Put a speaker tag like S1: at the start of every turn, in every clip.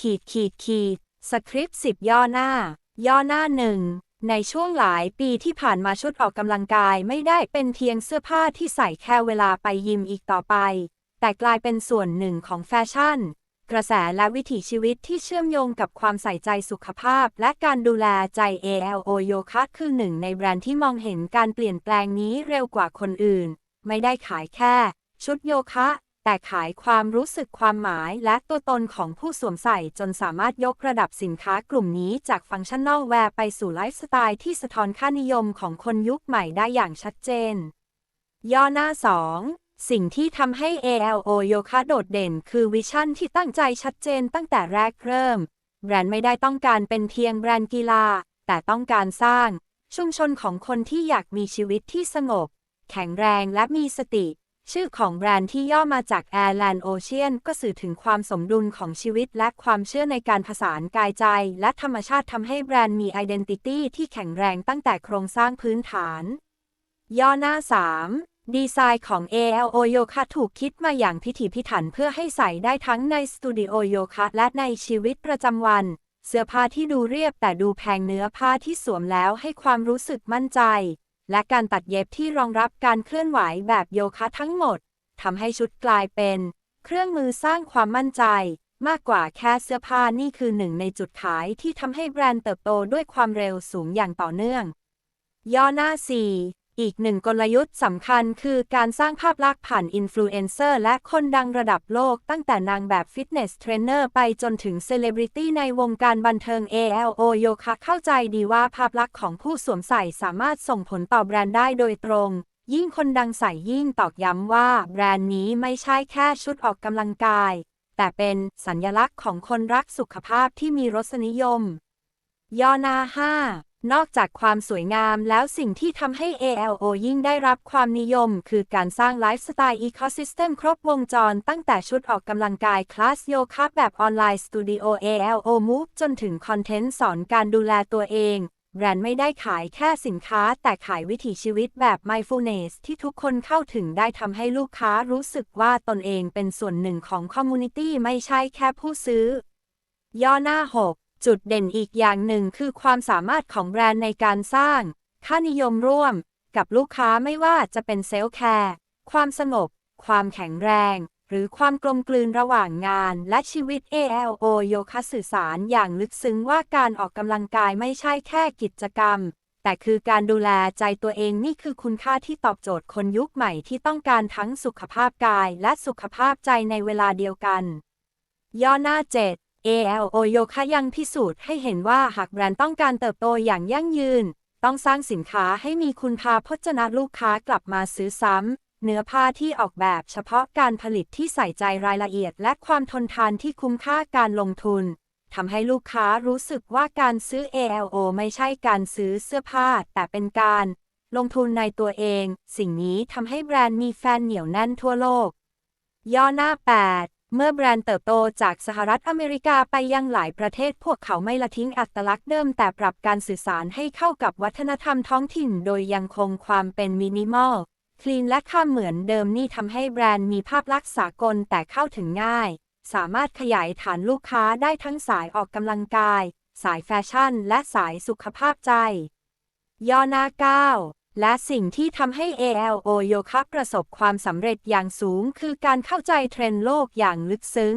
S1: ขีดขีดขีดสคริปต์สิบย่อหน้า ย่อหน้าหนึ่งในช่วงหลายปีที่ผ่านมาชุดออกกำลังกายไม่ได้เป็นเพียงเสื้อผ้าที่ใส่แค่เวลาไปยิมอีกต่อไป แต่กลายเป็นส่วนหนึ่งของแฟชั่น กระแสและวิถีชีวิตที่เชื่อมโยงกับความใส่ใจสุขภาพ และการดูแลใจ ALO โยคะคือหนึ่งในแบรนด์ที่มองเห็นการเปลี่ยนแปลงนี้เร็วกว่าคนอื่น ไม่ได้ขายแค่ ชุดโยคะ แต่ขายความรู้สึกความหมายและตัวตนของผู้สวมใส่จนสามารถยกระดับสินค้ากลุ่มนี้จากฟังก์ชันนอลแวร์ไปสู่ไลฟ์สไตล์ที่สะท้อนค่านิยมของคนยุคใหม่ได้อย่างชัดเจน ย่อหน้า 2 สิ่งที่ทำให้ ALO โยคะโดดเด่น คือวิชั่นที่ตั้งใจชัดเจนตั้งแต่แรกเริ่ม แบรนด์ไม่ได้ต้องการเป็นเพียงแบรนด์กีฬา แต่ต้องการสร้าง ชุมชนของคนที่อยากมีชีวิตที่สงบ แข็งแรงและมีสติ ชื่อของแบรนด์ที่ย่อมาจาก Airland Ocean ก็สื่อถึงความสมดุลของชีวิตและความเชื่อในการผสานกายใจ และธรรมชาติทำให้แบรนด์มี Identity ที่แข็งแรงตั้งแต่โครงสร้างพื้นฐาน ย่อหน้า 3 ดีไซน์ของ ALO โยคะถูกคิดมาอย่างพิถีพิถันเพื่อให้ใส่ได้ทั้งในสตูดิโอโยคะและในชีวิตประจำวัน เสื้อผ้าที่ดูเรียบแต่ดูแพงเนื้อผ้าที่สวมแล้วให้ความรู้สึกมั่นใจ และการตัดเย็บที่รองรับการเคลื่อนไหวแบบโยคะทั้งหมดทำให้ชุดกลายเป็น เครื่องมือสร้างความมั่นใจ มากกว่าแค่เสื้อผ้านี่คือหนึ่งในจุดขายที่ทำให้แบรนด์เติบโตด้วยความเร็วสูงอย่างต่อเนื่อง ย่อหน้า 4 อีกหนึ่งกลยุทธ์สำคัญคือการสร้างภาพลักษณ์ผ่านอินฟลูเอนเซอร์และคนดังระดับโลกตั้งแต่นางแบบฟิตเนสเทรนเนอร์ไปจนถึงเซเลบริตี้ในวงการบันเทิง ALO โยคะเข้าใจดีว่าภาพลักษณ์ของผู้สวมใส่สามารถส่งผลต่อแบรนด์ได้โดยตรง ยิ่งคนดังใส่ยิ่งตอกย้ำว่า แบรนด์นี้ไม่ใช่แค่ชุดออกกำลังกาย แต่เป็นสัญลักษณ์ของคนรักสุขภาพที่มีรสนิยมย่อหน้า5 นอกจากความสวยงามแล้วสิ่งที่ทำให้ ALO ยิ่งได้รับความนิยม คือการสร้างไลฟ์สไตล์อีโคซิสเต็มครบวงจร ตั้งแต่ชุดออกกำลังกายคลาสโยคะแบบออนไลน์สตูดิโอ ALO Move จนถึงคอนเทนต์สอนการดูแลตัวเอง แบรนด์ไม่ได้ขายแค่สินค้า แต่ขายวิถีชีวิตแบบ mindfulness ที่ทุกคนเข้าถึงได้ทำให้ลูกค้ารู้สึกว่าตนเองเป็นส่วนหนึ่งของคอมมูนิตี้ไม่ใช่แค่ผู้ซื้อย่อหน้า 6 จุดเด่นอีกอย่างหนึ่งคือความสามารถของแบรนด์ในการสร้าง ค่านิยมร่วม กับลูกค้าไม่ว่าจะเป็นเซลล์แคร์ความสงบ ความแข็งแรง หรือความกลมกลืนระหว่างงานและชีวิต ALO โยคะสื่อสารอย่างลึกซึ้งว่าการออกกำลังกายไม่ใช่แค่กิจกรรม แต่คือการดูแลใจตัวเองนี่คือคุณค่าที่ตอบโจทย์คนยุคใหม่ที่ต้องการทั้งสุขภาพกายและสุขภาพใจในเวลาเดียวกัน ย่อหน้า 7 ALO โยคะยังพิสูจน์ให้เห็นว่าหากแบรนด์ต้องการเติบโตอย่างยั่งยืน ต้องสร้างสินค้าให้มีคุณภาพพจนะลูกค้ากลับมาซื้อซ้ำ เนื้อผ้าที่ออกแบบเฉพาะการผลิตที่ใส่ใจรายละเอียด และความทนทานที่คุ้มค่าการลงทุนทำให้ลูกค้ารู้สึกว่าการซื้อ ALO ไม่ใช่การซื้อเสื้อผ้า แต่เป็นการ ลงทุนในตัวเอง สิ่งนี้ทำให้แบรนด์มีแฟนเหนียวแน่นทั่วโลก ย่อหน้า 8 เมื่อแบรนด์เติบโตจากสหรัฐอเมริกาไปยังหลายประเทศพวกเขาไม่ละทิ้งอัตลักษณ์เดิมแต่ปรับการสื่อสารให้เข้ากับวัฒนธรรมท้องถิ่น โดยยังคงความเป็นมินิมอล คลีนและค่าเหมือนเดิมนี่ทำให้แบรนด์มีภาพลักษณ์สากลแต่เข้าถึงง่าย สามารถขยายฐานลูกค้าได้ทั้งสายออกกำลังกาย สายแฟชั่น และสายสุขภาพใจ ย่อหน้า9 และสิ่งที่ทำให้ ALO โยคะประสบความสำเร็จอย่างสูง คือการเข้าใจเทรนด์โลกอย่างลึกซึ้ง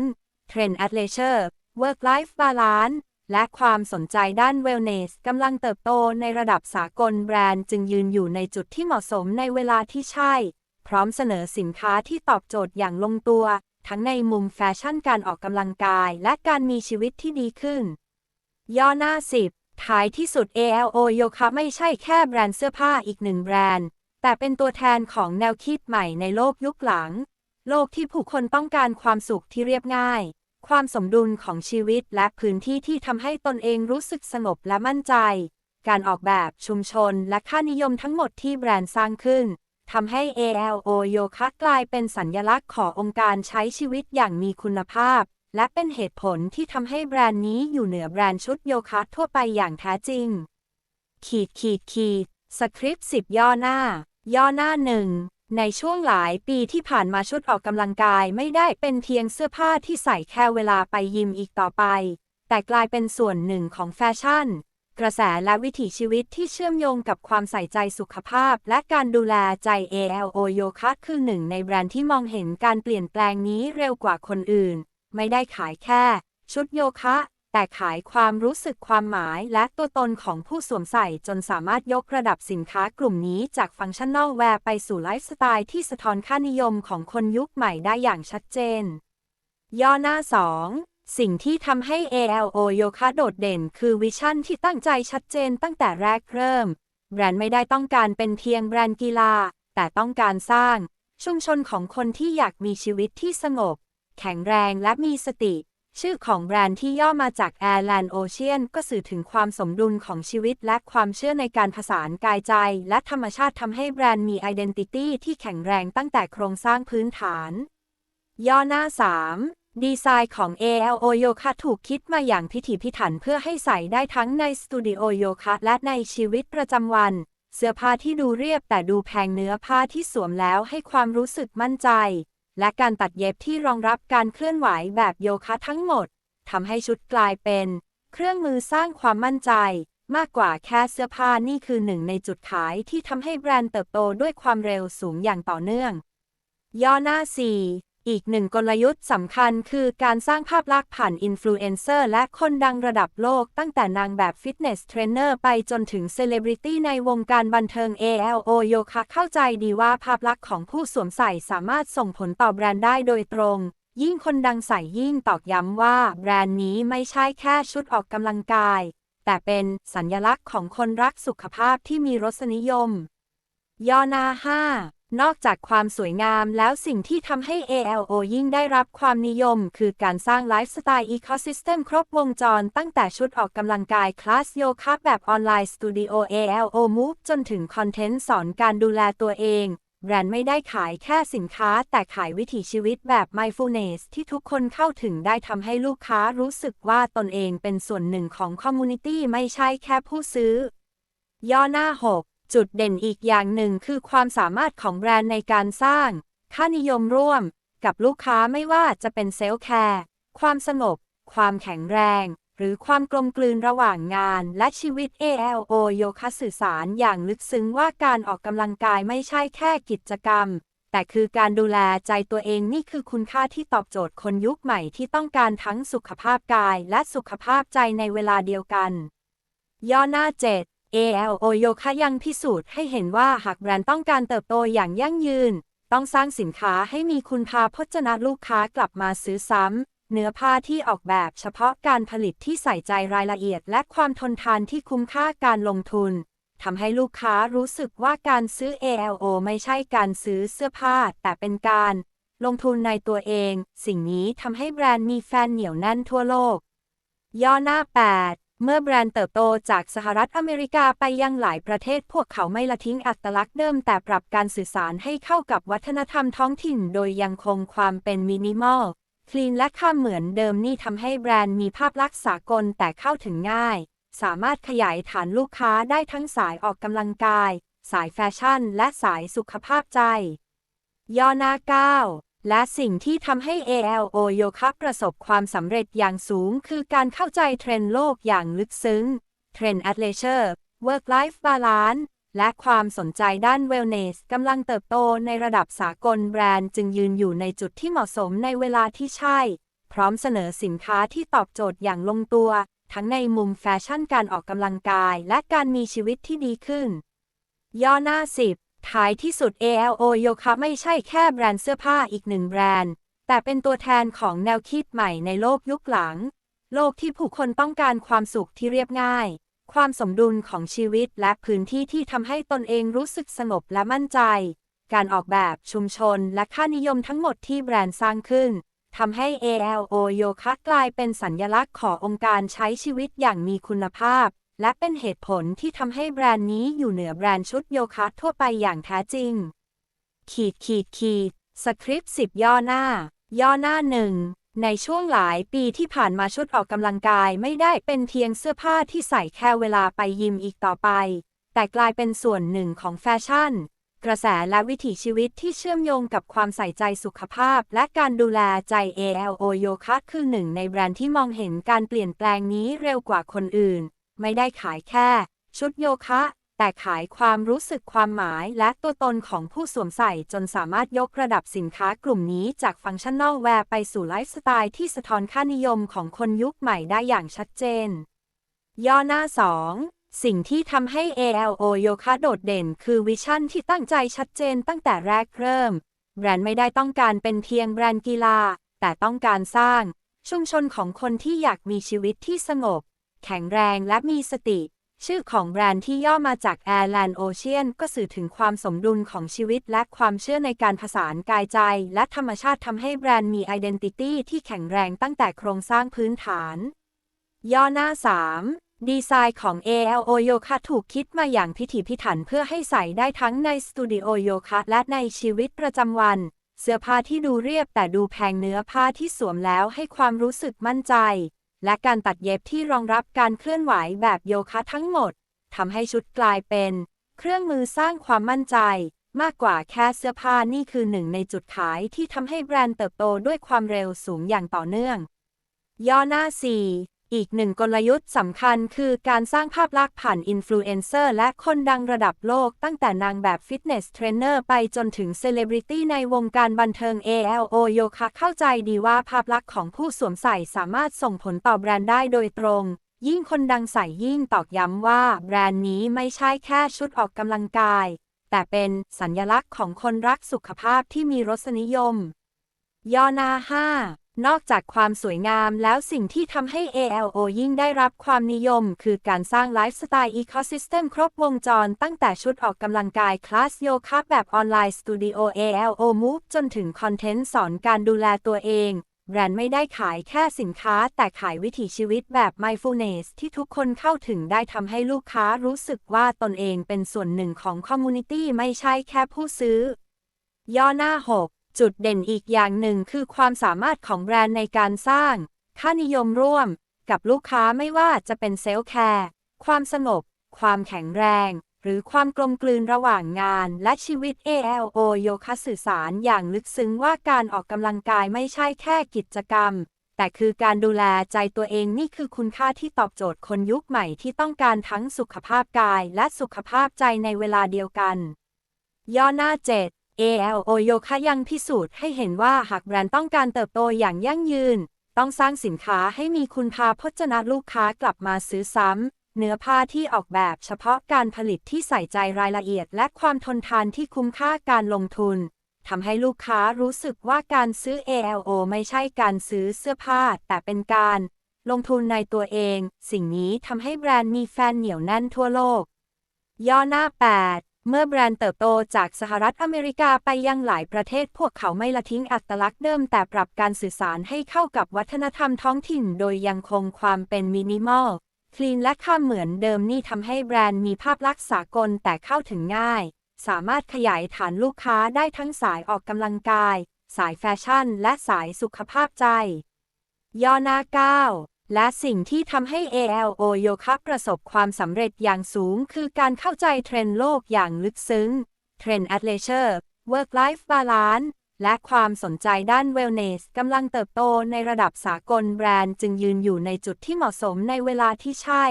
S1: เทรนด์ Athleisure Work Life Balance และความสนใจด้าน Wellness กำลังเติบโตในระดับสากลแบรนด์จึงยืนอยู่ในจุดที่เหมาะสมในเวลาที่ใช่ พร้อมเสนอสินค้าที่ตอบโจทย์อย่างลงตัว ทั้งในมุมแฟชั่นการออกกำลังกาย และการมีชีวิตที่ดีขึ้น ย่อหน้า 10 ท้ายที่สุด ALO โยคะไม่ใช่แค่แบรนด์เสื้อผ้าอีกหนึ่งแบรนด์ แต่เป็นตัวแทนของแนวคิดใหม่ในโลกยุคหลัง โลกที่ผู้คนต้องการความสุขที่เรียบง่าย ความสมดุลของชีวิตและพื้นที่ที่ทำให้ตนเองรู้สึกสงบและมั่นใจ การออกแบบชุมชนและค่านิยมทั้งหมดที่แบรนด์สร้างขึ้นทำให้ ALO โยคะกลายเป็นสัญญลักษณ์ขององค์การใช้ชีวิตอย่างมีคุณภาพ และเป็นเหตุผลที่ทำให้แบรนด์นี้อยู่เหนือแบรนด์ชุดโยคะทั่วไปอย่างแท้จริง ขีดขีดขีดสคริปต์10ย่อหน้า ย่อหน้าหนึ่งในช่วงหลายปีที่ผ่านมาชุดออกกำลังกายไม่ได้เป็นเพียงเสื้อผ้าที่ใส่แค่เวลาไปยิมอีกต่อไป แต่กลายเป็นส่วนหนึ่งของแฟชั่น กระแสและวิถีชีวิตที่เชื่อมโยงกับความใส่ใจสุขภาพ และการดูแลใจ ALO โยคะคือหนึ่งในแบรนด์ที่มองเห็นการเปลี่ยนแปลงนี้เร็วกว่าคนอื่น ไม่ได้ขายแค่ ชุดโยคะ แต่ขายความรู้สึกความหมายและตัวตนของผู้สวมใส่จนสามารถยกระดับสินค้ากลุ่มนี้จากฟังก์ชันนอลแวร์ไปสู่ไลฟ์สไตล์ที่สะท้อนค่านิยมของคนยุคใหม่ได้อย่างชัดเจน ย่อหน้า 2สิ่งที่ทำให้ ALO โยคะโดดเด่น คือวิชั่นที่ตั้งใจชัดเจนตั้งแต่แรกเริ่ม แบรนด์ไม่ได้ต้องการเป็นเพียงแบรนด์กีฬา แต่ต้องการสร้าง ชุมชนของคนที่อยากมีชีวิตที่สงบ แข็งแรงและมีสติ ชื่อของแบรนด์ที่ย่อมาจาก Airland Ocean ก็สื่อถึงความสมดุลของชีวิตและความเชื่อในการผสานกายใจ และธรรมชาติทำให้แบรนด์มี Identity ที่แข็งแรงตั้งแต่โครงสร้างพื้นฐาน ย่อหน้า 3ดีไซน์ของ ALO โยคะถูกคิดมาอย่างพิถีพิถันเพื่อให้ใส่ได้ทั้งในสตูดิโอโยคะและในชีวิตประจำวัน เสื้อผ้าที่ดูเรียบแต่ดูแพงเนื้อผ้าที่สวมแล้วให้ความรู้สึกมั่นใจ และการตัดเย็บที่รองรับการเคลื่อนไหวแบบโยคะทั้งหมดทำให้ชุดกลายเป็น เครื่องมือสร้างความมั่นใจ มากกว่าแค่เสื้อผ้านี่คือหนึ่งในจุดขายที่ทำให้แบรนด์เติบโตด้วยความเร็วสูงอย่างต่อเนื่อง ย่อหน้า 4 อีกหนึ่งกลยุทธ์สำคัญคือการสร้างภาพลักษณ์ผ่านอินฟลูเอนเซอร์และคนดังระดับโลกตั้งแต่นางแบบฟิตเนสเทรนเนอร์ไปจนถึงเซเลบริตี้ในวงการบันเทิง ALO โยคะเข้าใจดีว่าภาพลักษณ์ของผู้สวมใส่สามารถส่งผลต่อแบรนด์ได้โดยตรง ยิ่งคนดังใส่ยิ่งตอกย้ำว่าแบรนด์นี้ไม่ใช่แค่ชุดออกกำลังกาย แต่เป็นสัญลักษณ์ของคนรักสุขภาพที่มีรสนิยม ย่อหน้า5 นอกจากความสวยงามแล้วสิ่งที่ทำให้ ALO ยิ่งได้รับความนิยม คือการสร้างไลฟ์สไตล์อีโคซิสเต็มครบวงจร ตั้งแต่ชุดออกกำลังกายคลาสโยคะแบบออนไลน์สตูดิโอ ALO Move จนถึงคอนเทนต์สอนการดูแลตัวเอง แบรนด์ไม่ได้ขายแค่สินค้า แต่ขายวิถีชีวิตแบบ mindfulness ที่ทุกคนเข้าถึงได้ทำให้ลูกค้ารู้สึกว่าตนเองเป็นส่วนหนึ่งของคอมมูนิตี้ไม่ใช่แค่ผู้ซื้อย่อหน้า 6 จุดเด่นอีกอย่างหนึ่งคือความสามารถของแบรนด์ในการสร้าง ค่านิยมร่วม กับลูกค้าไม่ว่าจะเป็นเซลล์แคร์ ความสงบ ความแข็งแรง หรือความกลมกลืนระหว่างงานและชีวิต ALO โยคะสื่อสารอย่างลึกซึ้งว่าการออกกำลังกายไม่ใช่แค่กิจกรรม แต่คือการดูแลใจตัวเองนี่คือคุณค่าที่ตอบโจทย์คนยุคใหม่ที่ต้องการทั้งสุขภาพกายและสุขภาพใจในเวลาเดียวกัน ย่อหน้า 7 ALO โยคะยังพิสูจน์ให้เห็นว่าหากแบรนด์ต้องการเติบโตอย่างยั่งยืน ต้องสร้างสินค้าให้มีคุณภาพจนาลูกค้ากลับมาซื้อซ้ำ เนื้อผ้าที่ออกแบบเฉพาะการผลิตที่ใส่ใจรายละเอียด และความทนทานที่คุ้มค่าการลงทุนทำให้ลูกค้ารู้สึกว่าการซื้อ ALO ไม่ใช่การซื้อเสื้อผ้า แต่เป็นการ ลงทุนในตัวเอง สิ่งนี้ทำให้แบรนด์มีแฟนเหนียวแน่นทั่วโลก ย่อหน้า 8 เมื่อแบรนด์เติบโตจากสหรัฐอเมริกาไปยังหลายประเทศพวกเขาไม่ละทิ้งอัตลักษณ์เดิมแต่ปรับการสื่อสารให้เข้ากับวัฒนธรรมท้องถิ่นโดยยังคงความเป็นมินิมอล คลีนและค่าเหมือนเดิมนี่ทำให้แบรนด์มีภาพลักษณ์สากลแต่เข้าถึงง่าย สามารถขยายฐานลูกค้าได้ทั้งสายออกกำลังกาย สายแฟชั่น และสายสุขภาพใจ ย่อหน้า9 และสิ่งที่ทำให้ ALO โยคะประสบความสำเร็จอย่างสูง คือการเข้าใจเทรนด์โลกอย่างลึกซึ้ง เทรนด์ Athleisure Work Life Balance และความสนใจด้าน Wellness กำลังเติบโตในระดับสากลแบรนด์จึงยืนอยู่ในจุดที่เหมาะสมในเวลาที่ใช่ พร้อมเสนอสินค้าที่ตอบโจทย์อย่างลงตัว ทั้งในมุมแฟชั่นการออกกำลังกาย และการมีชีวิตที่ดีขึ้น ย่อหน้า 10 ท้ายที่สุด ALO โยคะไม่ใช่แค่แบรนด์เสื้อผ้าอีกหนึ่งแบรนด์ แต่เป็นตัวแทนของแนวคิดใหม่ในโลกยุคหลัง โลกที่ผู้คนต้องการความสุขที่เรียบง่าย ความสมดุลของชีวิตและพื้นที่ที่ทำให้ตนเองรู้สึกสงบและมั่นใจ การออกแบบชุมชนและค่านิยมทั้งหมดที่แบรนด์สร้างขึ้นทำให้ ALO โยคะกลายเป็นสัญญลักษณ์ขององค์การใช้ชีวิตอย่างมีคุณภาพ และเป็นเหตุผลที่ทำให้แบรนด์นี้อยู่เหนือแบรนด์ชุดโยคะทั่วไปอย่างแท้จริง ขีดขีดขีดสคริปต์10ย่อหน้า ย่อหน้าหนึ่งในช่วงหลายปีที่ผ่านมาชุดออกกำลังกายไม่ได้เป็นเพียงเสื้อผ้าที่ใส่แค่เวลาไปยิมอีกต่อไป แต่กลายเป็นส่วนหนึ่งของแฟชั่น กระแสและวิถีชีวิตที่เชื่อมโยงกับความใส่ใจสุขภาพ และการดูแลใจ ALO โยคะคือหนึ่งในแบรนด์ที่มองเห็นการเปลี่ยนแปลงนี้เร็วกว่าคนอื่น ไม่ได้ขายแค่ ชุดโยคะ แต่ขายความรู้สึกความหมายและตัวตนของผู้สวมใส่จนสามารถยกระดับสินค้ากลุ่มนี้จากฟังก์ชันนอลแวร์ไปสู่ไลฟ์สไตล์ที่สะท้อนค่านิยมของคนยุคใหม่ได้อย่างชัดเจน ย่อหน้า 2สิ่งที่ทำให้ ALO โยคะโดดเด่น คือวิชั่นที่ตั้งใจชัดเจนตั้งแต่แรกเริ่ม แบรนด์ไม่ได้ต้องการเป็นเพียงแบรนด์กีฬา แต่ต้องการสร้าง ชุมชนของคนที่อยากมีชีวิตที่สงบ แข็งแรงและมีสติ ชื่อของแบรนด์ที่ย่อมาจาก Airland Ocean ก็สื่อถึงความสมดุลของชีวิตและความเชื่อในการผสานกายใจ และธรรมชาติทำให้แบรนด์มี Identity ที่แข็งแรงตั้งแต่โครงสร้างพื้นฐาน ย่อหน้า 3ดีไซน์ของ ALO โยคะถูกคิดมาอย่างพิถีพิถันเพื่อให้ใส่ได้ทั้งในสตูดิโอโยคะและในชีวิตประจำวัน เสื้อผ้าที่ดูเรียบแต่ดูแพงเนื้อผ้าที่สวมแล้วให้ความรู้สึกมั่นใจ และการตัดเย็บที่รองรับการเคลื่อนไหวแบบโยคะทั้งหมดทำให้ชุดกลายเป็น เครื่องมือสร้างความมั่นใจ มากกว่าแค่เสื้อผ้านี่คือหนึ่งในจุดขายที่ทำให้แบรนด์เติบโตด้วยความเร็วสูงอย่างต่อเนื่อง ย่อหน้า 4 อีกหนึ่งกลยุทธ์สำคัญคือการสร้างภาพลักษณ์ผ่านอินฟลูเอนเซอร์และคนดังระดับโลกตั้งแต่นางแบบฟิตเนสเทรนเนอร์ไปจนถึงเซเลบริตี้ในวงการบันเทิง ALO โยคะเข้าใจดีว่าภาพลักษณ์ของผู้สวมใส่สามารถส่งผลต่อแบรนด์ได้โดยตรง ยิ่งคนดังใส่ยิ่งตอกย้ำว่าแบรนด์นี้ไม่ใช่แค่ชุดออกกำลังกาย แต่เป็นสัญลักษณ์ของคนรักสุขภาพที่มีรสนิยมย่อหน้า5 นอกจากความสวยงามแล้วสิ่งที่ทำให้ ALO ยิ่งได้รับความนิยม คือการสร้างไลฟ์สไตล์อีโคซิสเต็มครบวงจร ตั้งแต่ชุดออกกำลังกายคลาสโยคะแบบออนไลน์สตูดิโอ ALO Move จนถึงคอนเทนต์สอนการดูแลตัวเอง แบรนด์ไม่ได้ขายแค่สินค้า แต่ขายวิถีชีวิตแบบ mindfulness ที่ทุกคนเข้าถึงได้ทำให้ลูกค้ารู้สึกว่าตนเองเป็นส่วนหนึ่งของคอมมูนิตี้ไม่ใช่แค่ผู้ซื้อย่อหน้า 6 จุดเด่นอีกอย่างหนึ่งคือความสามารถของแบรนด์ในการสร้าง ค่านิยมร่วม กับลูกค้าไม่ว่าจะเป็นเซลล์แคร์ความสงบ ความแข็งแรง หรือความกลมกลืนระหว่างงานและชีวิต ALO โยคะสื่อสารอย่างลึกซึ้งว่าการออกกำลังกายไม่ใช่แค่กิจกรรม แต่คือการดูแลใจตัวเองนี่คือคุณค่าที่ตอบโจทย์คนยุคใหม่ที่ต้องการทั้งสุขภาพกายและสุขภาพใจในเวลาเดียวกัน ย่อหน้า 7 ALO โยคะยังพิสูจน์ให้เห็นว่าหากแบรนด์ต้องการเติบโตอย่างยั่งยืน ต้องสร้างสินค้าให้มีคุณพาพพจนาลูกค้ากลับมาซื้อซ้ำ เนื้อผ้าที่ออกแบบเฉพาะการผลิตที่ใส่ใจรายละเอียด และความทนทานที่คุ้มค่าการลงทุนทำให้ลูกค้ารู้สึกว่าการซื้อ ALO ไม่ใช่การซื้อเสื้อผ้า แต่เป็นการ ลงทุนในตัวเอง สิ่งนี้ทำให้แบรนด์มีแฟนเหนียวแน่นทั่วโลก ย่อหน้า 8 เมื่อแบรนด์เติบโตจากสหรัฐอเมริกาไปยังหลายประเทศพวกเขาไม่ละทิ้งอัตลักษณ์เดิมแต่ปรับการสื่อสารให้เข้ากับวัฒนธรรมท้องถิ่น โดยยังคงความเป็นมินิมอล คลีนและค่าเหมือนเดิมนี่ทำให้แบรนด์มีภาพลักษณ์สากลแต่เข้าถึงง่าย สามารถขยายฐานลูกค้าได้ทั้งสายออกกำลังกาย สายแฟชั่น และสายสุขภาพใจ ย่อหน้า9 และสิ่งที่ทำให้ ALO โยคะประสบความสำเร็จอย่างสูง คือการเข้าใจเทรนด์โลกอย่างลึกซึ้ง เทรนด์ Athleisure Work Life Balance และความสนใจด้าน Wellness กำลังเติบโตในระดับสากลแบรนด์จึงยืนอยู่ในจุดที่เหมาะสมในเวลาที่ใช่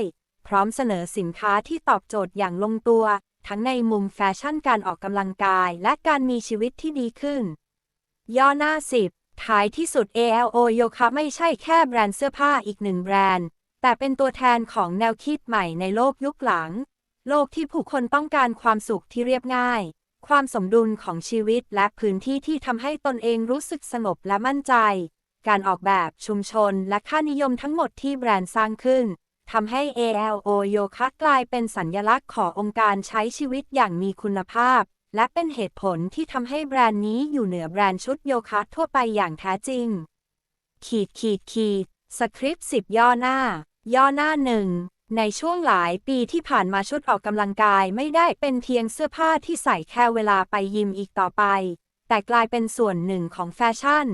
S1: พร้อมเสนอสินค้าที่ตอบโจทย์อย่างลงตัว ทั้งในมุมแฟชั่นการออกกำลังกาย และการมีชีวิตที่ดีขึ้น ย่อหน้า 10 ท้ายที่สุด ALO โยคะไม่ใช่แค่แบรนด์เสื้อผ้าอีกหนึ่งแบรนด์ แต่เป็นตัวแทนของแนวคิดใหม่ในโลกยุคหลัง โลกที่ผู้คนต้องการความสุขที่เรียบง่าย ความสมดุลของชีวิตและพื้นที่ที่ทำให้ตนเองรู้สึกสงบและมั่นใจ การออกแบบชุมชนและค่านิยมทั้งหมดที่แบรนด์สร้างขึ้นทำให้ ALO โยคะกลายเป็นสัญญลักษณ์ขององค์การใช้ชีวิตอย่างมีคุณภาพ และเป็นเหตุผลที่ทำให้แบรนด์นี้อยู่เหนือแบรนด์ชุดโยคะทั่วไปอย่างแท้จริง ขีดขีดขีดสคริปต์10ย่อหน้า ย่อหน้าหนึ่งในช่วงหลายปีที่ผ่านมาชุดออกกำลังกายไม่ได้เป็นเพียงเสื้อผ้าที่ใส่แค่เวลาไปยิมอีกต่อไป แต่กลายเป็นส่วนหนึ่งของแฟชั่น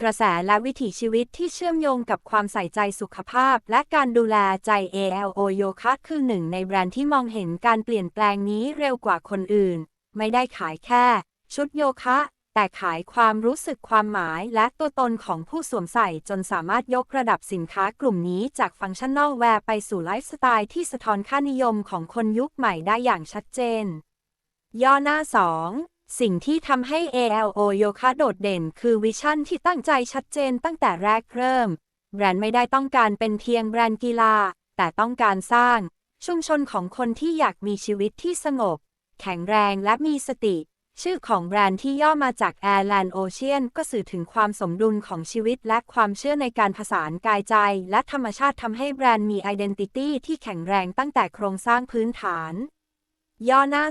S1: กระแสและวิถีชีวิตที่เชื่อมโยงกับความใส่ใจสุขภาพ และการดูแลใจ ALO โยคะคือหนึ่งในแบรนด์ที่มองเห็นการเปลี่ยนแปลงนี้เร็วกว่าคนอื่น ไม่ได้ขายแค่ ชุดโยคะ แต่ขายความรู้สึกความหมายและตัวตนของผู้สวมใส่จนสามารถยกระดับสินค้ากลุ่มนี้จากฟังก์ชันนอลแวร์ไปสู่ไลฟ์สไตล์ที่สะท้อนค่านิยมของคนยุคใหม่ได้อย่างชัดเจน ย่อหน้า 2สิ่งที่ทำให้ ALO โยคะโดดเด่น คือวิชั่นที่ตั้งใจชัดเจนตั้งแต่แรกเริ่ม แบรนด์ไม่ได้ต้องการเป็นเพียงแบรนด์กีฬา แต่ต้องการสร้าง ชุมชนของคนที่อยากมีชีวิตที่สงบ แข็งแรงและมีสติ ชื่อของแบรนด์ที่ย่อมาจาก Airland Ocean ก็สื่อถึงความสมดุลของชีวิตและความเชื่อในการผสานกายใจ และธรรมชาติทำให้แบรนด์มี Identity ที่แข็งแรงตั้งแต่โครงสร้างพื้นฐาน ย่อหน้า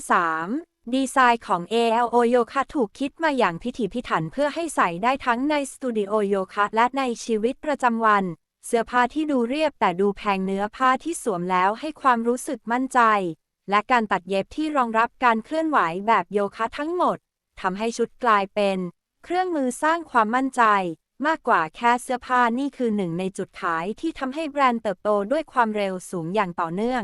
S1: 3ดีไซน์ของ ALO โยคะถูกคิดมาอย่างพิถีพิถันเพื่อให้ใส่ได้ทั้งในสตูดิโอโยคะและในชีวิตประจำวัน เสื้อผ้าที่ดูเรียบแต่ดูแพงเนื้อผ้าที่สวมแล้วให้ความรู้สึกมั่นใจ และการตัดเย็บที่รองรับการเคลื่อนไหวแบบโยคะทั้งหมดทำให้ชุดกลายเป็น เครื่องมือสร้างความมั่นใจ มากกว่าแค่เสื้อผ้านี่คือหนึ่งในจุดขายที่ทำให้แบรนด์เติบโตด้วยความเร็วสูงอย่างต่อเนื่อง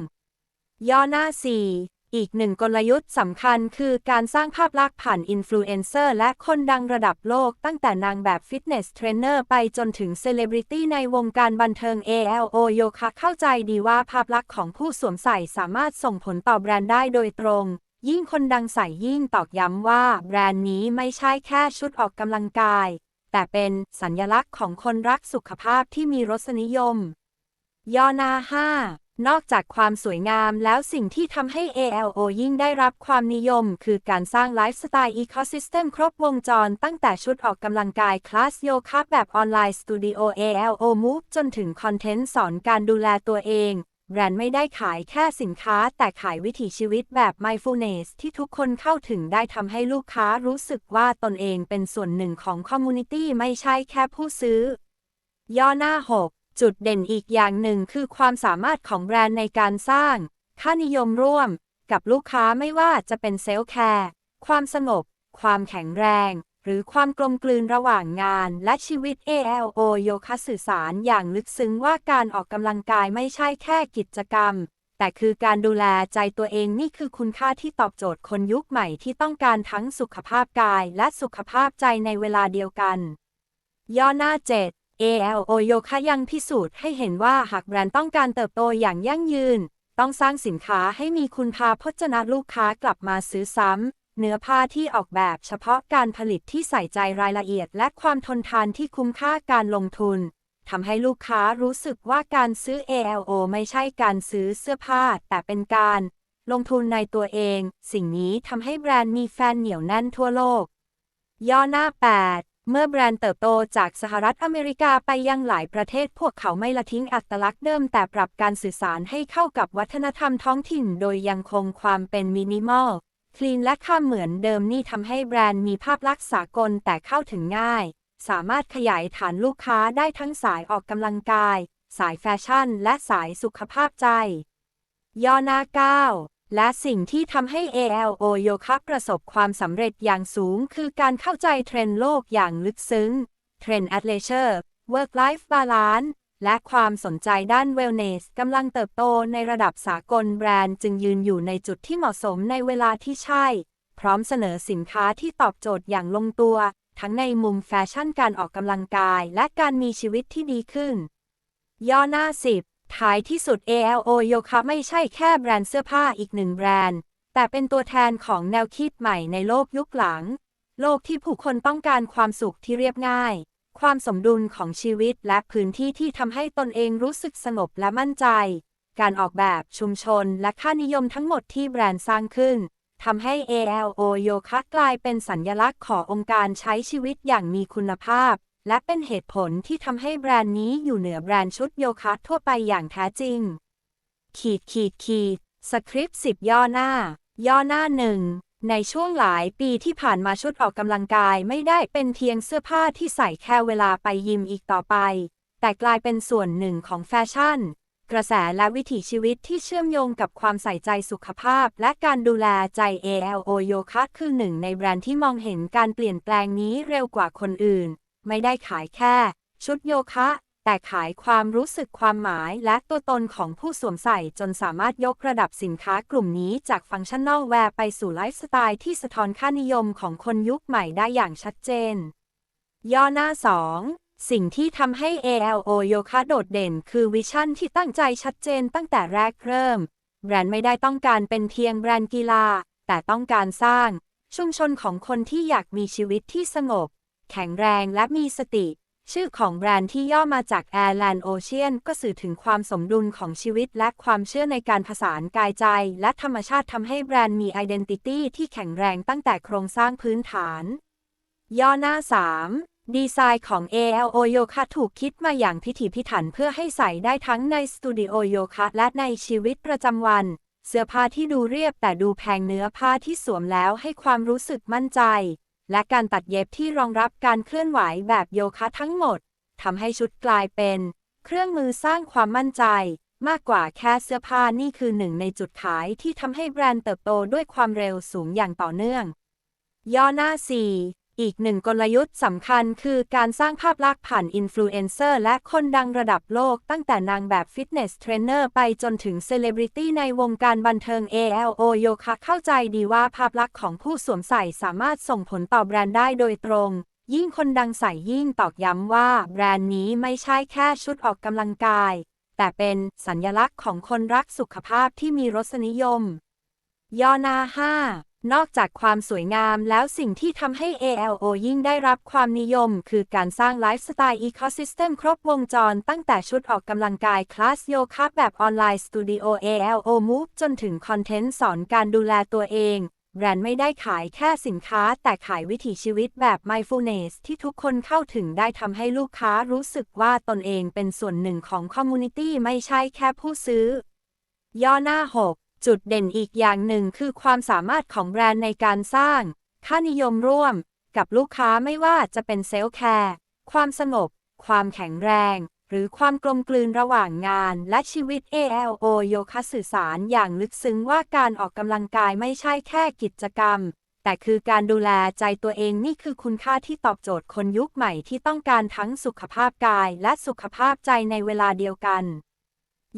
S1: ย่อหน้า 4 อีกหนึ่งกลยุทธ์สำคัญคือการสร้างภาพลักษณ์ผ่านอินฟลูเอนเซอร์และคนดังระดับโลกตั้งแต่นางแบบฟิตเนสเทรนเนอร์ไปจนถึงเซเลบริตี้ในวงการบันเทิง ALO โยคะเข้าใจดีว่าภาพลักษณ์ของผู้สวมใส่สามารถส่งผลต่อแบรนด์ได้โดยตรง ยิ่งคนดังใส่ยิ่งตอกย้ำว่าแบรนด์นี้ไม่ใช่แค่ชุดออกกำลังกาย แต่เป็นสัญลักษณ์ของคนรักสุขภาพที่มีรสนิยม ย่อหน้า5 นอกจากความสวยงามแล้วสิ่งที่ทำให้ ALO ยิ่งได้รับความนิยม คือการสร้างไลฟ์สไตล์อีโคซิสเต็มครบวงจร ตั้งแต่ชุดออกกำลังกายคลาสโยคะแบบออนไลน์สตูดิโอ ALO Move จนถึงคอนเทนต์สอนการดูแลตัวเอง แบรนด์ไม่ได้ขายแค่สินค้า แต่ขายวิถีชีวิตแบบ mindfulness ที่ทุกคนเข้าถึงได้ทำให้ลูกค้ารู้สึกว่าตนเองเป็นส่วนหนึ่งของคอมมูนิตี้ไม่ใช่แค่ผู้ซื้อย่อหน้า 6 จุดเด่นอีกอย่างหนึ่งคือความสามารถของแบรนด์ในการสร้าง ค่านิยมร่วม กับลูกค้าไม่ว่าจะเป็นเซลล์แคร์ ความสงบ ความแข็งแรง หรือความกลมกลืนระหว่างงานและชีวิต ALO โยคะสื่อสารอย่างลึกซึ้งว่าการออกกำลังกายไม่ใช่แค่กิจกรรม แต่คือการดูแลใจตัวเองนี่คือคุณค่าที่ตอบโจทย์คนยุคใหม่ที่ต้องการทั้งสุขภาพกายและสุขภาพใจในเวลาเดียวกัน ย่อหน้า 7 ALO โยคะยังพิสูจน์ให้เห็นว่าหากแบรนด์ต้องการเติบโตอย่างยั่งยืน ต้องสร้างสินค้าให้มีคุณภาพจนาลูกค้ากลับมาซื้อซ้ำ เนื้อผ้าที่ออกแบบเฉพาะการผลิตที่ใส่ใจรายละเอียด และความทนทานที่คุ้มค่าการลงทุนทำให้ลูกค้ารู้สึกว่าการซื้อ ALO ไม่ใช่การซื้อเสื้อผ้า แต่เป็นการ ลงทุนในตัวเอง สิ่งนี้ทำให้แบรนด์มีแฟนเหนียวแน่นทั่วโลก ย่อหน้า 8 เมื่อแบรนด์เติบโตจากสหรัฐอเมริกาไปยังหลายประเทศพวกเขาไม่ละทิ้งอัตลักษณ์เดิมแต่ปรับการสื่อสารให้เข้ากับวัฒนธรรมท้องถิ่นโดยยังคงความเป็นมินิมอล คลีนและค่าเหมือนเดิมนี่ทำให้แบรนด์มีภาพลักษณ์สากลแต่เข้าถึงง่าย สามารถขยายฐานลูกค้าได้ทั้งสายออกกำลังกาย สายแฟชั่น และสายสุขภาพใจ ย่อหน้า9 และสิ่งที่ทำให้ ALO โยคะประสบความสำเร็จอย่างสูง คือการเข้าใจเทรนด์โลกอย่างลึกซึ้ง เทรนด์ Athleisure Work Life Balance และความสนใจด้าน Wellness กำลังเติบโตในระดับสากลแบรนด์จึงยืนอยู่ในจุดที่เหมาะสมในเวลาที่ใช่ พร้อมเสนอสินค้าที่ตอบโจทย์อย่างลงตัว ทั้งในมุมแฟชั่นการออกกำลังกาย และการมีชีวิตที่ดีขึ้น ย่อหน้า 10 ท้ายที่สุด ALO โยคะไม่ใช่แค่แบรนด์เสื้อผ้าอีกหนึ่งแบรนด์ แต่เป็นตัวแทนของแนวคิดใหม่ในโลกยุคหลัง โลกที่ผู้คนต้องการความสุขที่เรียบง่าย ความสมดุลของชีวิตและพื้นที่ที่ทำให้ตนเองรู้สึกสงบและมั่นใจ การออกแบบชุมชนและค่านิยมทั้งหมดที่แบรนด์สร้างขึ้นทำให้ ALO โยคะกลายเป็นสัญญลักษณ์ขององค์การใช้ชีวิตอย่างมีคุณภาพ และเป็นเหตุผลที่ทำให้แบรนด์นี้อยู่เหนือแบรนด์ชุดโยคะทั่วไปอย่างแท้จริง ขีดขีดขีดสคริปต์10ย่อหน้า ย่อหน้าหนึ่งในช่วงหลายปีที่ผ่านมาชุดออกกำลังกายไม่ได้เป็นเพียงเสื้อผ้าที่ใส่แค่เวลาไปยิมอีกต่อไป แต่กลายเป็นส่วนหนึ่งของแฟชั่น กระแสและวิถีชีวิตที่เชื่อมโยงกับความใส่ใจสุขภาพ และการดูแลใจ ALO โยคะคือหนึ่งในแบรนด์ที่มองเห็นการเปลี่ยนแปลงนี้เร็วกว่าคนอื่น ไม่ได้ขายแค่ ชุดโยคะ แต่ขายความรู้สึกความหมายและตัวตนของผู้สวมใส่จนสามารถยกระดับสินค้ากลุ่มนี้จากฟังก์ชันนอลแวร์ไปสู่ไลฟ์สไตล์ที่สะท้อนค่านิยมของคนยุคใหม่ได้อย่างชัดเจน ย่อหน้า 2สิ่งที่ทำให้ ALO โยคะโดดเด่น คือวิชั่นที่ตั้งใจชัดเจนตั้งแต่แรกเริ่ม แบรนด์ไม่ได้ต้องการเป็นเพียงแบรนด์กีฬา แต่ต้องการสร้าง ชุมชนของคนที่อยากมีชีวิตที่สงบ แข็งแรงและมีสติ ชื่อของแบรนด์ที่ย่อมาจาก Airland Ocean ก็สื่อถึงความสมดุลของชีวิตและความเชื่อในการผสานกายใจ และธรรมชาติทำให้แบรนด์มี Identity ที่แข็งแรงตั้งแต่โครงสร้างพื้นฐาน ย่อหน้า 3ดีไซน์ของ ALO โยคะถูกคิดมาอย่างพิถีพิถันเพื่อให้ใส่ได้ทั้งในสตูดิโอโยคะและในชีวิตประจำวัน เสื้อผ้าที่ดูเรียบแต่ดูแพงเนื้อผ้าที่สวมแล้วให้ความรู้สึกมั่นใจ และการตัดเย็บที่รองรับการเคลื่อนไหวแบบโยคะทั้งหมดทำให้ชุดกลายเป็น เครื่องมือสร้างความมั่นใจ มากกว่าแค่เสื้อผ้านี่คือหนึ่งในจุดขายที่ทำให้แบรนด์เติบโตด้วยความเร็วสูงอย่างต่อเนื่อง ย่อหน้า 4 อีกหนึ่งกลยุทธ์สำคัญคือการสร้างภาพลักษณ์ผ่านอินฟลูเอนเซอร์และคนดังระดับโลกตั้งแต่นางแบบฟิตเนสเทรนเนอร์ไปจนถึงเซเลบริตี้ในวงการบันเทิง ALO โยคะเข้าใจดีว่าภาพลักษณ์ของผู้สวมใส่สามารถส่งผลต่อแบรนด์ได้โดยตรง ยิ่งคนดังใส่ยิ่งตอกย้ำว่า แบรนด์นี้ไม่ใช่แค่ชุดออกกำลังกาย แต่เป็นสัญลักษณ์ของคนรักสุขภาพที่มีรสนิยมย่อหน้า5 นอกจากความสวยงามแล้วสิ่งที่ทำให้ ALO ยิ่งได้รับความนิยม คือการสร้างไลฟ์สไตล์อีโคซิสเต็มครบวงจร ตั้งแต่ชุดออกกำลังกายคลาสโยคะแบบออนไลน์สตูดิโอ ALO Move จนถึงคอนเทนต์สอนการดูแลตัวเอง แบรนด์ไม่ได้ขายแค่สินค้า แต่ขายวิถีชีวิตแบบ mindfulness ที่ทุกคนเข้าถึงได้ทำให้ลูกค้ารู้สึกว่าตนเองเป็นส่วนหนึ่งของคอมมูนิตี้ไม่ใช่แค่ผู้ซื้อย่อหน้า 6 จุดเด่นอีกอย่างหนึ่งคือความสามารถของแบรนด์ในการสร้าง ค่านิยมร่วม กับลูกค้าไม่ว่าจะเป็นเซลล์แคร์ความสงบ ความแข็งแรง หรือความกลมกลืนระหว่างงานและชีวิต ALO โยคะสื่อสารอย่างลึกซึ้งว่าการออกกำลังกายไม่ใช่แค่กิจกรรม แต่คือการดูแลใจตัวเองนี่คือคุณค่าที่ตอบโจทย์คนยุคใหม่ที่ต้องการทั้งสุขภาพกายและสุขภาพใจในเวลาเดียวกัน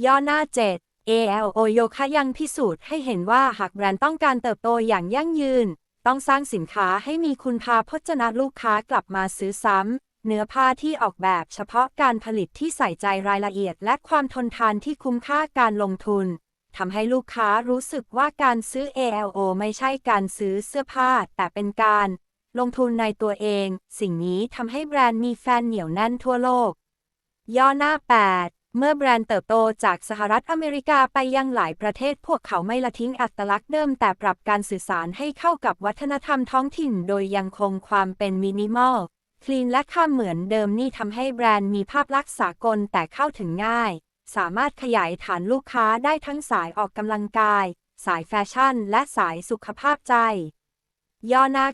S1: ย่อหน้า 7 ALO โยคะยังพิสูจน์ให้เห็นว่าหากแบรนด์ต้องการเติบโตอย่างยั่งยืน ต้องสร้างสินค้าให้มีคุณพาพจนาลูกค้ากลับมาซื้อซ้ำ เนื้อผ้าที่ออกแบบเฉพาะการผลิตที่ใส่ใจรายละเอียด และความทนทานที่คุ้มค่าการลงทุนทำให้ลูกค้ารู้สึกว่าการซื้อ ALO ไม่ใช่การซื้อเสื้อผ้า แต่เป็นการลงทุนในตัวเอง สิ่งนี้ทำให้แบรนด์มีแฟนเหนียวแน่นทั่วโลก ย่อหน้า 8 เมื่อแบรนด์เติบโตจากสหรัฐอเมริกาไปยังหลายประเทศพวกเขาไม่ละทิ้งอัตลักษณ์เดิมแต่ปรับการสื่อสารให้เข้ากับวัฒนธรรมท้องถิ่น โดยยังคงความเป็นมินิมอล คลีนและค่าเหมือนเดิมนี่ทำให้แบรนด์มีภาพลักษณ์สากลแต่เข้าถึงง่าย สามารถขยายฐานลูกค้าได้ทั้งสายออกกำลังกาย สายแฟชั่น และสายสุขภาพใจ ย่อหน้า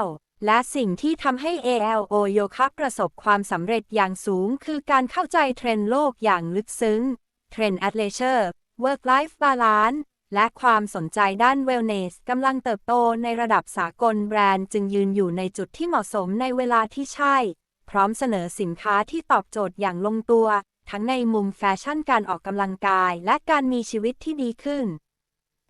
S1: 9 และสิ่งที่ทำให้ ALO โยคะประสบความสำเร็จอย่างสูง คือการเข้าใจเทรนด์โลกอย่างลึกซึ้ง เทรนด์ a t h l e i s u r e work life balance และความสนใจด้าน wellness กำลังเติบโตในระดับสากลแบรนด์จึงยืนอยู่ในจุดที่เหมาะสมในเวลาที่ใช่ พร้อมเสนอสินค้าที่ตอบโจทย์อย่างลงตัว ทั้งในมุมแฟชั่นการออกกำลังกาย และการมีชีวิตที่ดีขึ้น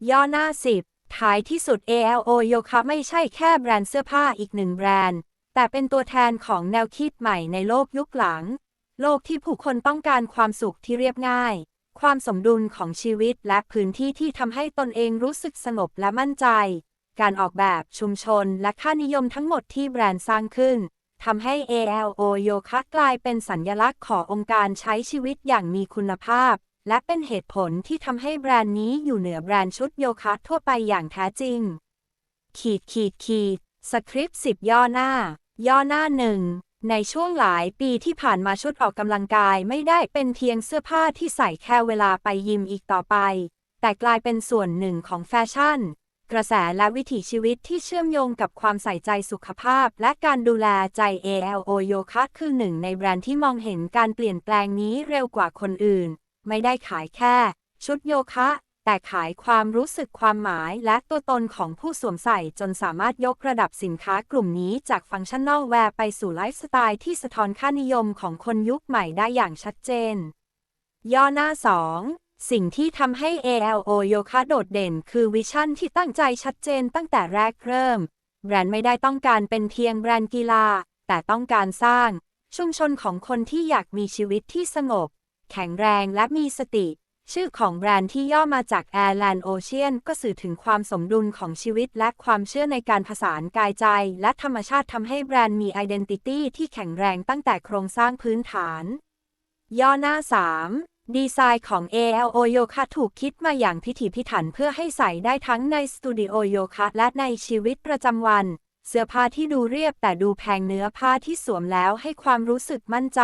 S1: ย่อหน้า 10 ท้ายที่สุด ALO โยคะไม่ใช่แค่แบรนด์เสื้อผ้าอีกหนึ่งแบรนด์ แต่เป็นตัวแทนของแนวคิดใหม่ในโลกยุคหลัง โลกที่ผู้คนต้องการความสุขที่เรียบง่าย ความสมดุลของชีวิตและพื้นที่ที่ทำให้ตนเองรู้สึกสงบและมั่นใจ การออกแบบชุมชนและค่านิยมทั้งหมดที่แบรนด์สร้างขึ้นทำให้ ALO โยคะกลายเป็นสัญญลักษณ์ขององค์การใช้ชีวิตอย่างมีคุณภาพ และเป็นเหตุผลที่ทำให้แบรนด์นี้อยู่เหนือแบรนด์ชุดโยคะทั่วไปอย่างแท้จริง ขีดขีดขีดสคริปต์10ย่อหน้า ย่อหน้าหนึ่งในช่วงหลายปีที่ผ่านมาชุดออกกำลังกายไม่ได้เป็นเพียงเสื้อผ้าที่ใส่แค่เวลาไปยิมอีกต่อไป แต่กลายเป็นส่วนหนึ่งของแฟชั่น กระแสและวิถีชีวิตที่เชื่อมโยงกับความใส่ใจสุขภาพ และการดูแลใจ ALO โยคะคือหนึ่งในแบรนด์ที่มองเห็นการเปลี่ยนแปลงนี้เร็วกว่าคนอื่น ไม่ได้ขายแค่ ชุดโยคะ แต่ขายความรู้สึกความหมายและตัวตนของผู้สวมใส่จนสามารถยกระดับสินค้ากลุ่มนี้จากฟังก์ชันนอลแวร์ไปสู่ไลฟ์สไตล์ที่สะท้อนค่านิยมของคนยุคใหม่ได้อย่างชัดเจน ย่อหน้า 2สิ่งที่ทำให้ ALO โยคะโดดเด่น คือวิชั่นที่ตั้งใจชัดเจนตั้งแต่แรกเริ่ม แบรนด์ไม่ได้ต้องการเป็นเพียงแบรนด์กีฬา แต่ต้องการสร้าง ชุมชนของคนที่อยากมีชีวิตที่สงบ แข็งแรงและมีสติ ชื่อของแบรนด์ที่ย่อมาจาก Airland Ocean ก็สื่อถึงความสมดุลของชีวิตและความเชื่อในการผสานกายใจ และธรรมชาติทำให้แบรนด์มี Identity ที่แข็งแรงตั้งแต่โครงสร้างพื้นฐาน ย่อหน้า 3ดีไซน์ของ ALO โยคะถูกคิดมาอย่างพิถีพิถันเพื่อให้ใส่ได้ทั้งในสตูดิโอโยคะและในชีวิตประจำวัน เสื้อผ้าที่ดูเรียบแต่ดูแพงเนื้อผ้าที่สวมแล้วให้ความรู้สึกมั่นใจ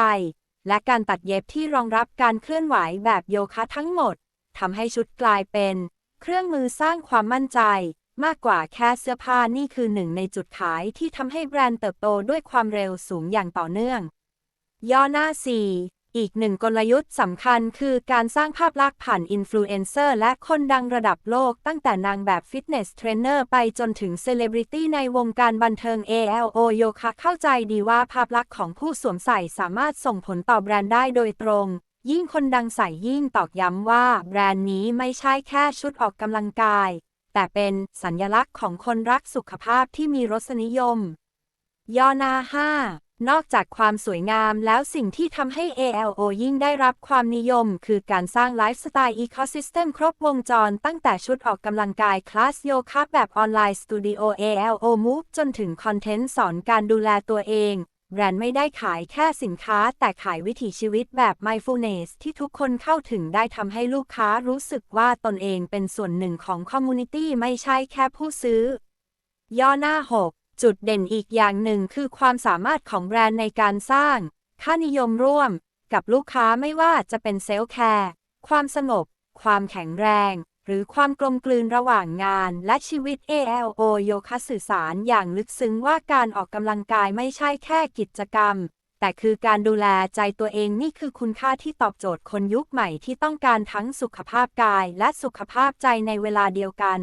S1: และการตัดเย็บที่รองรับการเคลื่อนไหวแบบโยคะทั้งหมดทำให้ชุดกลายเป็น เครื่องมือสร้างความมั่นใจ มากกว่าแค่เสื้อผ้านี่คือหนึ่งในจุดขายที่ทำให้แบรนด์เติบโตด้วยความเร็วสูงอย่างต่อเนื่อง ย่อหน้า 4 อีกหนึ่งกลยุทธ์สำคัญคือการสร้างภาพลักษณ์ผ่านอินฟลูเอนเซอร์และคนดังระดับโลกตั้งแต่นางแบบฟิตเนสเทรนเนอร์ไปจนถึงเซเลบริตี้ในวงการบันเทิง ALO โยคะเข้าใจดีว่าภาพลักษณ์ของผู้สวมใส่สามารถส่งผลต่อแบรนด์ได้โดยตรง ยิ่งคนดังใส่ยิ่งตอกย้ำว่าแบรนด์นี้ไม่ใช่แค่ชุดออกกำลังกาย แต่เป็นสัญลักษณ์ของคนรักสุขภาพที่มีรสนิยมย่อหน้า5 นอกจากความสวยงามแล้วสิ่งที่ทำให้ ALO ยิ่งได้รับความนิยม คือการสร้างไลฟ์สไตล์อีโคซิสเต็มครบวงจร ตั้งแต่ชุดออกกำลังกายคลาสโยคะแบบออนไลน์สตูดิโอ ALO Move จนถึงคอนเทนต์สอนการดูแลตัวเอง แบรนด์ไม่ได้ขายแค่สินค้า แต่ขายวิถีชีวิตแบบ mindfulness ที่ทุกคนเข้าถึงได้ทำให้ลูกค้ารู้สึกว่าตนเองเป็นส่วนหนึ่งของคอมมูนิตี้ไม่ใช่แค่ผู้ซื้อย่อหน้า 6 จุดเด่นอีกอย่างหนึ่งคือความสามารถของแบรนด์ในการสร้าง ค่านิยมร่วม กับลูกค้าไม่ว่าจะเป็นเซลล์แคร์ ความสงบ ความแข็งแรง หรือความกลมกลืนระหว่างงานและชีวิต ALO โยคะสื่อสารอย่างลึกซึ้งว่าการออกกำลังกายไม่ใช่แค่กิจกรรม แต่คือการดูแลใจตัวเองนี่คือคุณค่าที่ตอบโจทย์คนยุคใหม่ที่ต้องการทั้งสุขภาพกายและสุขภาพใจในเวลาเดียวกัน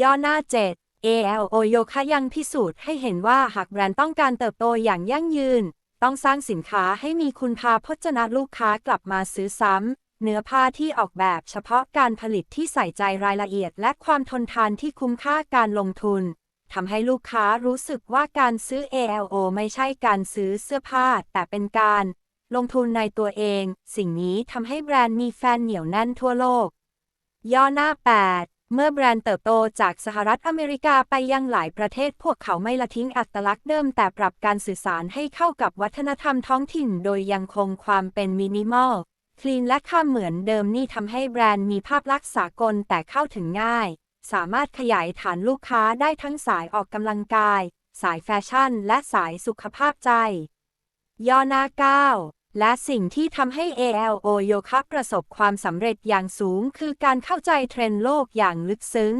S1: ย่อหน้า 7 ALO โยคะยังพิสูจน์ให้เห็นว่าหากแบรนด์ต้องการเติบโตอย่างยั่งยืน ต้องสร้างสินค้าให้มีคุณภาพจนะลูกค้ากลับมาซื้อซ้ำ เนื้อผ้าที่ออกแบบเฉพาะการผลิตที่ใส่ใจรายละเอียด และความทนทานที่คุ้มค่าการลงทุนทำให้ลูกค้ารู้สึกว่าการซื้อ ALO ไม่ใช่การซื้อเสื้อผ้า แต่เป็นการ ลงทุนในตัวเอง สิ่งนี้ทำให้แบรนด์มีแฟนเหนียวแน่นทั่วโลก ย่อหน้า 8 เมื่อแบรนด์เติบโตจากสหรัฐอเมริกาไปยังหลายประเทศพวกเขาไม่ละทิ้งอัตลักษณ์เดิมแต่ปรับการสื่อสารให้เข้ากับวัฒนธรรมท้องถิ่นโดยยังคงความเป็นมินิมอล คลีนและค่าเหมือนเดิมนี่ทำให้แบรนด์มีภาพลักษณ์สากลแต่เข้าถึงง่าย สามารถขยายฐานลูกค้าได้ทั้งสายออกกำลังกาย สายแฟชั่น และสายสุขภาพใจ ย่อหน้า9 และสิ่งที่ทำให้ ALO โยคะประสบความสำเร็จอย่างสูง คือการเข้าใจเทรนด์โลกอย่างลึกซึ้ง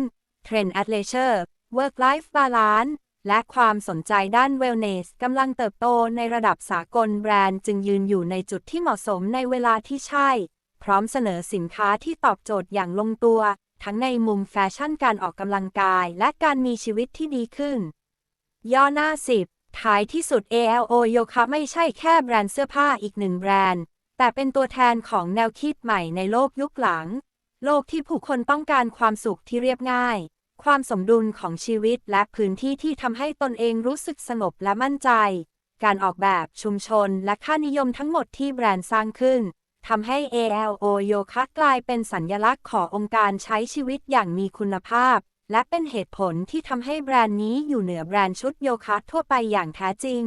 S1: เทรนด์ Athleisure Work Life Balance และความสนใจด้าน Wellness กำลังเติบโตในระดับสากลแบรนด์จึงยืนอยู่ในจุดที่เหมาะสมในเวลาที่ใช่ พร้อมเสนอสินค้าที่ตอบโจทย์อย่างลงตัว ทั้งในมุมแฟชั่นการออกกำลังกาย และการมีชีวิตที่ดีขึ้น ย่อหน้า 10 ท้ายที่สุด ALO โยคะไม่ใช่แค่แบรนด์เสื้อผ้าอีกหนึ่งแบรนด์ แต่เป็นตัวแทนของแนวคิดใหม่ในโลกยุคหลัง โลกที่ผู้คนต้องการความสุขที่เรียบง่าย ความสมดุลของชีวิตและพื้นที่ที่ทำให้ตนเองรู้สึกสงบและมั่นใจ การออกแบบชุมชนและค่านิยมทั้งหมดที่แบรนด์สร้างขึ้นทำให้ ALO โยคะกลายเป็นสัญญลักษณ์ขององค์การใช้ชีวิตอย่างมีคุณภาพ และเป็นเหตุผลที่ทำให้แบรนด์นี้อยู่เหนือแบรนด์ชุดโยคะทั่วไปอย่างแท้จริง